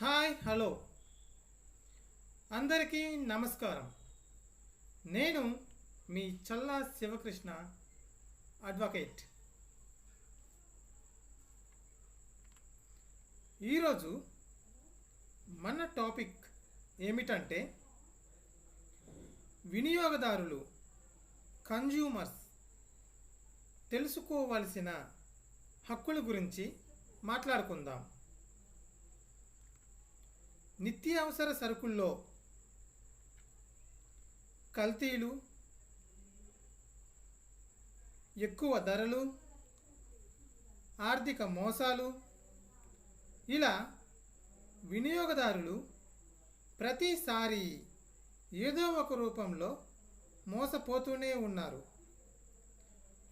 Hi hello. అందరికీ నమస్కారం. నేను మీ చల్లా శివకృష్ణ అడ్వకేట్. ఈరోజు మన టాపిక్ ఏమిటంటే వినియోగదారులు కన్జ్యూమర్స్ తెలుసుకోవలసిన హక్కుల గురించి మాట్లాడుకుందాం. నిత్యావసర సరుకుల్లో కల్తీలు ఎక్కువ ధరలు ఆర్థిక మోసాలు ఇలా వినియోగదారులు ప్రతిసారి ఏదో ఒక రూపంలో మోసపోతూనే ఉన్నారు.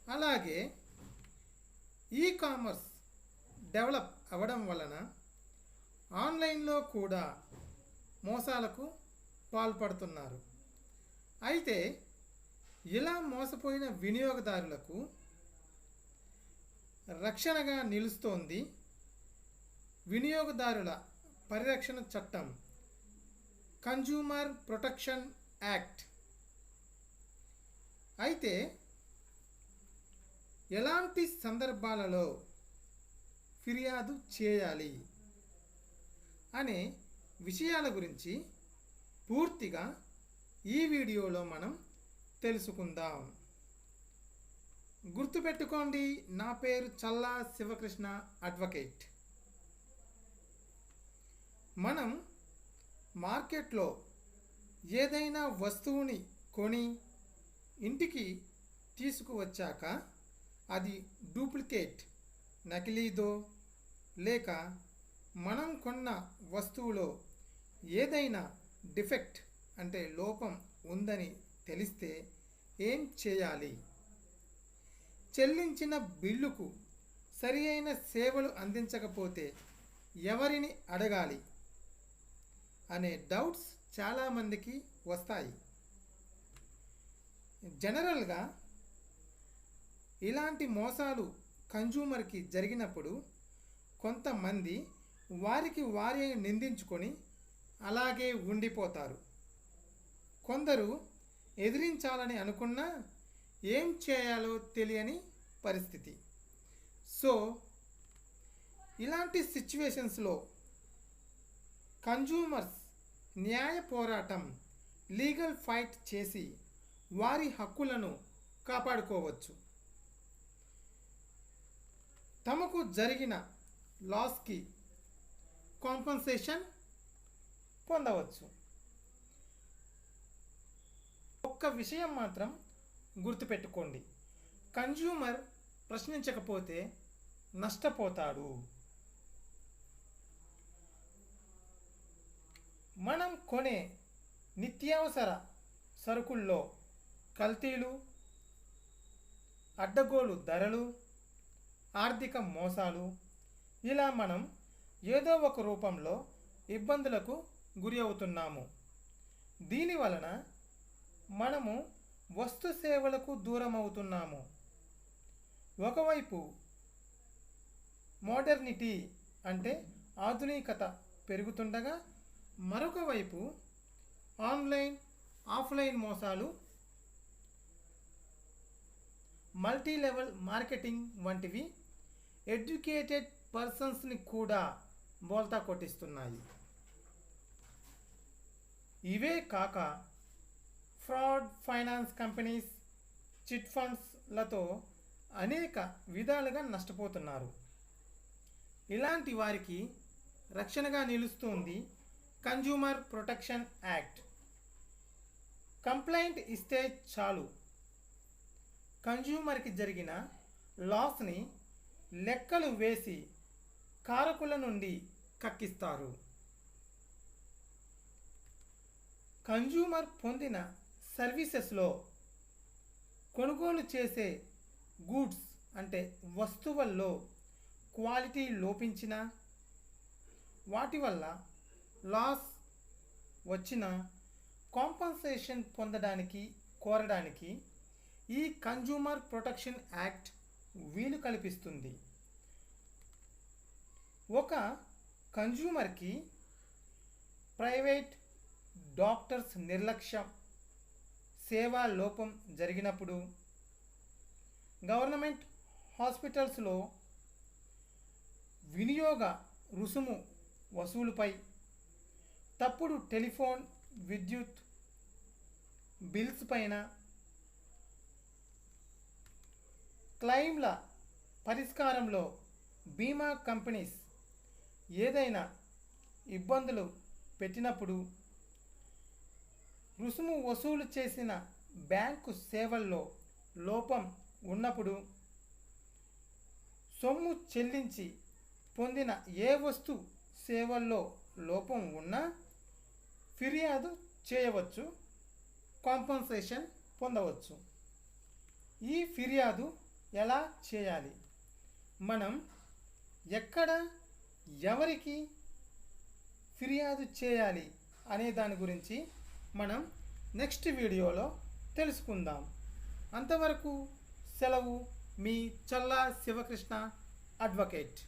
అలాగే ఈ కామర్స్ డెవలప్ అవ్వడం వలన ఆన్లైన్లో కూడా మోసాలకు పాల్పడుతున్నారు. అయితే ఇలా మోసపోయిన వినియోగదారులకు రక్షణగా నిలుస్తోంది వినియోగదారుల పరిరక్షణ చట్టం కన్జ్యూమర్ ప్రొటెక్షన్ యాక్ట్? అయితే ఎలాంటి సందర్భాలలో ఫిర్యాదు చేయాలి? అనే విషయాల గురించి పూర్తిగా ఈ వీడియోలో మనం తెలుసుకుందాం. గుర్తుపెట్టుకోండి నా పేరు చల్లా శివకృష్ణ అడ్వకేట్. మనం మార్కెట్లో ఏదైనా వస్తువుని కొని ఇంటికి తీసుకువచ్చాక అది డూప్లికేట్ నకిలీదో లేక మనం కొన్న వస్తువులో ఏదైనా డిఫెక్ట్ అంటే లోపం ఉందని తెలిస్తే ఏం చేయాలి? చెల్లించిన బిల్లుకు సరి అయిన సేవలు అందించకపోతే ఎవరిని అడగాలి? అనే డౌట్స్ చాలామందికి వస్తాయి. జనరల్గా ఇలాంటి మోసాలు కన్జ్యూమర్కి జరిగినప్పుడు కొంతమంది వారికి వారే నిందించుకొని అలాగే ఉండిపోతారు. కొందరు ఎదిరించాలని అనుకున్నా ఏం చేయాలో తెలియని పరిస్థితి. సో ఇలాంటి సిచ్యువేషన్స్లో కన్జ్యూమర్స్ న్యాయ పోరాటం లీగల్ ఫైట్ చేసి వారి హక్కులను కాపాడుకోవచ్చు. తమకు జరిగిన లాస్కి కాంపన్సేషన్ పొందవచ్చు. ఒక్క విషయం మాత్రం గుర్తుపెట్టుకోండి. కన్జ్యూమర్ ప్రశ్నించకపోతే నష్టపోతాడు. మనం కొనే నిత్యావసర సరుకుల్లో కల్తీలు అడ్డగోలు ధరలు ఆర్థిక మోసాలు ఇలా మనం ఏదో ఒక రూపంలో ఇబ్బందులకు గురి అవుతున్నాము. దీని వలన మనము వస్తు సేవలకు దూరం అవుతున్నాము. ఒకవైపు మోడర్నిటీ అంటే ఆధునికత పెరుగుతుండగా మరొక వైపు ఆన్లైన్ ఆఫ్లైన్ మోసాలు మల్టీ లెవెల్ మార్కెటింగ్ వంటివి ఎడ్యుకేటెడ్ పర్సన్స్ని కూడా బోల్తా కొట్టిస్తున్నాయి. ఇవే కాక ఫ్రాడ్ ఫైనాన్స్ కంపెనీస్ చిట్ ఫండ్స్లతో అనేక విధాలుగా నష్టపోతున్నారు. ఇలాంటి వారికి రక్షణగా నిలుస్తుంది కన్జ్యూమర్ ప్రొటెక్షన్ యాక్ట్. కంప్లైంట్ ఇస్తే చాలు. కన్జ్యూమర్కి జరిగిన లాస్ని లెక్కలు వేసి కారకుల నుండి కక్కిస్తారు. కన్జ్యూమర్ పొందిన సర్వీసెస్లో కొనుగోలు చేసే గూడ్స్ అంటే వస్తువుల్లో క్వాలిటీ లోపించిన వాటి వల్ల లాస్ వచ్చిన కాంపన్సేషన్ పొందడానికి కోరడానికి ఈ కన్జ్యూమర్ ప్రొటెక్షన్ యాక్ట్ వీలు కల్పిస్తుంది. ఒక కన్జ్యూమర్కి ప్రైవేట్ డాక్టర్స్ నిర్లక్ష్యం సేవా లోపం జరిగినప్పుడు గవర్నమెంట్ హాస్పిటల్స్లో వినియోగ రుసుము వసూలుపై తప్పుడు టెలిఫోన్ విద్యుత్ బిల్స్ పైన క్లెయిమ్ల పరిష్కారంలో బీమా కంపెనీస్ ఏదైనా ఇబ్బందులు పెట్టినప్పుడు రుసుము వసూలు చేసిన బ్యాంకు సేవల్లో లోపం ఉన్నప్పుడు సొమ్ము చెల్లించి పొందిన ఏ వస్తు సేవల్లో లోపం ఉన్నా ఫిర్యాదు చేయవచ్చు కాంపన్సేషన్ పొందవచ్చు. ఈ ఫిర్యాదు ఎలా చేయాలి? మనం ఎక్కడ ఎవరికి ఫిర్యాదు చేయాలి అనే దాని గురించి మనం నెక్స్ట్ వీడియోలో తెలుసుకుందాం. అంతవరకు సెలవు మీ చల్లా శివకృష్ణ అడ్వకేట్.